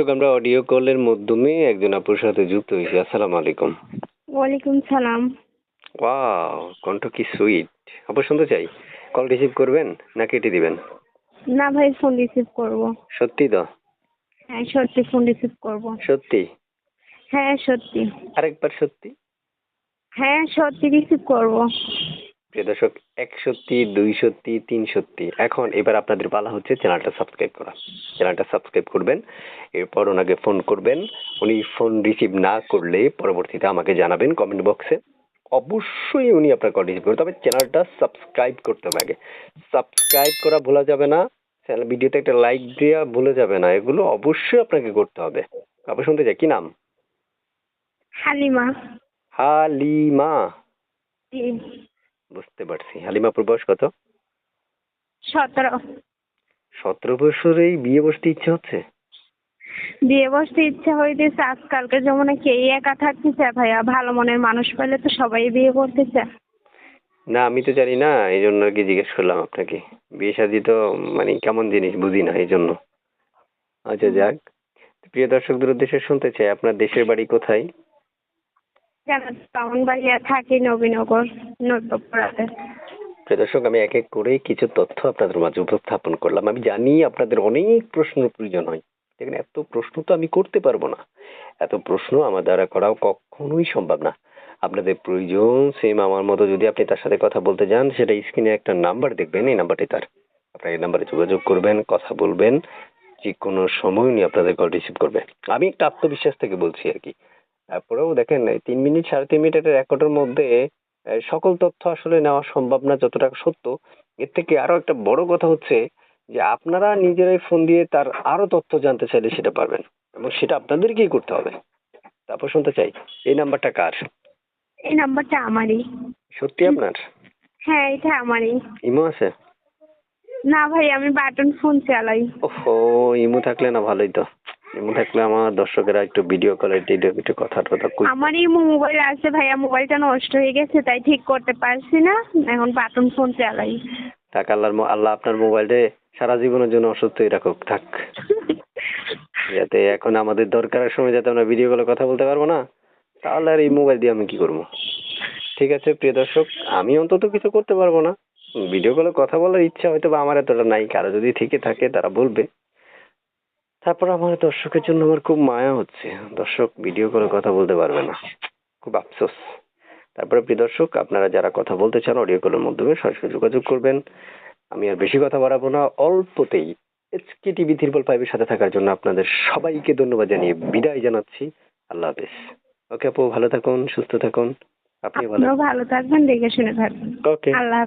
আমরা অডিও কলের মাধ্যমে একজন আপুর সাথে যুক্ত হয়েছি। আসসালামু আলাইকুম। ওয়ালাইকুম সালাম। ওয়াও কণ্ঠ কি সুইট আপু শুনতে চাই। কল রিসিভ করবেন না কেটে দিবেন? না ভাই ফোন রিসিভ করব। সত্যি তো? হ্যাঁ সত্যি ফোন রিসিভ করব। সত্যি? হ্যাঁ সত্যি। আরেকবার সত্যি? হ্যাঁ সত্যি রিসিভ করব। প্রিয় দর্শক এক সত্যি দুই সত্যি তিন সত্যি এখন এবার আপনাদের পালা হচ্ছে চ্যানেলটা সাবস্ক্রাইব করা। চ্যানেলটা সাবস্ক্রাইব করবেন এরপর ওনাকে ফোন করবেন। উনি ফোন রিসিভ না করলে পরবর্তীতে আমাকে জানাবেন কমেন্ট বক্সে। অবশ্যই উনি আপনার কল রিসিভ করবেন তবে চ্যানেলটা সাবস্ক্রাইব করতে হবে আগে। সাবস্ক্রাইব করা ভোলা যাবে না চ্যানেল ভিডিওতে একটা লাইক দেওয়া ভুলে যাবে না এগুলো অবশ্যই আপনাকে করতে হবে। আপনি শুনতে চাই কি নাম? হালিমা। হালিমা। বুঝতে পারছি। হালিমাপুর বয়স কত? সতেরো। সতেরো বছরেই বিয়ে বসতে ইচ্ছে হচ্ছে? বিয়ে বসতে ইচ্ছা হইতেছে। আজকালকার জমানে কে একা থাকতে চায় ভাইয়া ভালো মনের মানুষ পেলে তো সবাই বিয়ে করতে চায় না আমি তো জানি না এই জন্য আর কি জিজ্ঞেস করলাম আপনাকে। বিয়ে শাদি তো মানে কেমন জিনিস বুঝি না এই জন্য আচ্ছা যাক। প্রিয় দর্শকদের উদ্দেশ্যে শুনতে চাই আপনার দেশের বাড়ি কোথায়? প্রিয় দর্শক, আমি এক এক করে কিছু তথ্য আপনাদের মাঝে উপস্থাপন করলাম। আমি জানি আপনাদের অনেক প্রয়োজন হয়। দেখেন, এত প্রশ্ন তো আমি করতে পারব না। এত প্রশ্ন আমার দ্বারা করাও কখনোই সম্ভব না। আপনাদের প্রয়োজন সেম আমার মতো যদি আপনি তার সাথে কথা বলতে যান, সেটা স্ক্রিনে একটা নাম্বার দেখবেন। এই নাম্বারটি তার। আপনার এই নাম্বারে যোগাযোগ করবেন, কথা বলবেন যে কোনো সময় উনি আপনাদের কল রিসিভ করবে। আমি একটা আত্মবিশ্বাস থেকে বলছি আর কি। তারপরেও দেখেন এই তিন মিনিট সাড়ে তিন মিনিটের রেকর্ডের মধ্যে সকল তথ্য আসলে নেওয়া সম্ভব না যতটা সত্য। এর থেকে আরও একটা বড় কথা হচ্ছে যে আপনারা নিজেরাই ফোন দিয়ে তার আরও তথ্য জানতে চাইলে সেটা পারবেন এবং সেটা আপনাদেরকেই করতে হবে। তারপর শুনতে চাই এই নাম্বারটা কার? এই নাম্বারটা আমারই। সত্যি আপনার? হ্যাঁ এটা আমারই। ইমো আছে? না ভাই আমি বাটন ফোন চালাই। ওহো ইমো থাকলে না ভালোই তো। ইমো থাকলে আমার দর্শকেরা একটু ভিডিও কলে একটু কথা টথা কই আমারই মোবাইল আছে ভাইয়া মোবাইলটা নষ্ট হয়ে গেছে তাই ঠিক করতে পারছি না। এখন বাটন ফোন চালাই। থাক আল্লাহর ম- আল্লাহ আপনার মোবাইলে সারা জীবনের জন্য অসুস্থই রাখুক থাক। যাতে এখন আমাদের দরকারের সময় যাতে আমরা ভিডিও কলে কথা বলতে পারব না তাহলে আর এই মোবাইল দিয়ে আমি কি করব? ঠিক আছে প্রিয় দর্শক আমি অন্তত কিছু করতে পারব না। ভিডিও কলে কথা বলার ইচ্ছা হয়তো বা আমার এতটা নাই কারও যদি থেকে থাকে তারা বলবে। তারপর আমার দর্শকের জন্য আমার খুব মায়া হচ্ছে। দর্শক ভিডিও কলে কথা বলতে পারবে না। খুব আফসোস। তারপরে প্রিয় দর্শক আপনারা যারা কথা বলতে চান অডিও কলের মাধ্যমে সরাসরি যোগাযোগ করবেন। আমি আর বেশি কথা বাড়াবো না। অল্পতেই এসকে টিভি তিরপল ফাইভের সাথে থাকার জন্য আপনাদের সবাইকে ধন্যবাদ জানিয়ে বিদায় জানাচ্ছি। আল্লাহ হাফেজ। ওকে আপু ভালো থাকুন সুস্থ থাকুন। আপনি ভালো থাকবেন দেখে শুনে থাকবেন। ওকে। আল্লাহ।